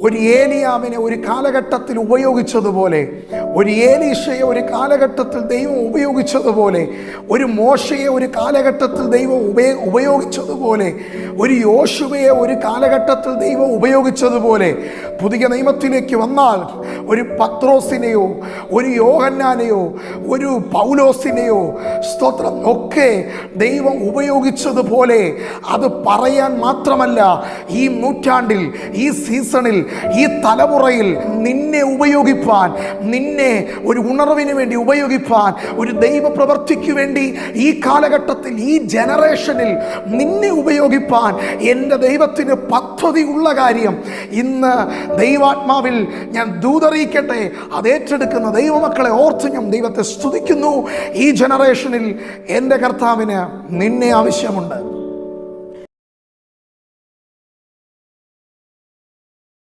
ഒരു ഏലിയാമിനെ ഒരു കാലഘട്ടത്തിൽ ഉപയോഗിച്ചതുപോലെ ഒരു ഏലീഷയെ ഒരു കാലഘട്ടത്തിൽ ദൈവം ഉപയോഗിച്ചതുപോലെ ഒരു മോശയെ ഒരു കാലഘട്ടത്തിൽ ദൈവം ഉപയ ഉപയോഗിച്ചതുപോലെ ഒരു യോശുവയെ ഒരു കാലഘട്ടത്തിൽ ദൈവം ഉപയോഗിച്ചതുപോലെ പുതിയ നിയമത്തിലേക്ക് വന്നാൽ ഒരു പത്രോസിനെയോ ഒരു യോഹന്നാനെയോ ഒരു പൗലോസിനെയോ സ്തോത്രം. ഒക്കെ ദൈവം ഉപയോഗിച്ചതുപോലെ അത് പറയാൻ മാത്രമല്ല ഈ നൂറ്റാണ്ടിൽ ഈ സീസണിൽ ഈ തലമുറയിൽ നിന്നെ ഉപയോഗിപ്പാൻ നിന്നെ ഒരു ഉണർവിന് വേണ്ടി ഉപയോഗിപ്പാൻ ഒരു ദൈവ പ്രവർത്തിക്കു വേണ്ടി ഈ കാലഘട്ടത്തിൽ ഈ ജനറേഷനിൽ നിന്നെ ഉപയോഗിപ്പാൻ എന്റെ ദൈവത്തിന് പദ്ധതി ഉള്ള കാര്യം ഇന്ന് ദൈവാത്മാവിൽ ഞാൻ ദൂതറിയിക്കട്ടെ അത് ഏറ്റെടുക്കുന്ന ദൈവമക്കളെ ഓർത്ത് ഞാൻ ദൈവത്തെ സ്തുതിക്കുന്നു. ഈ ജനറേഷനിൽ എന്റെ കർത്താവിന് നിന്നെ ആവശ്യമുണ്ട്.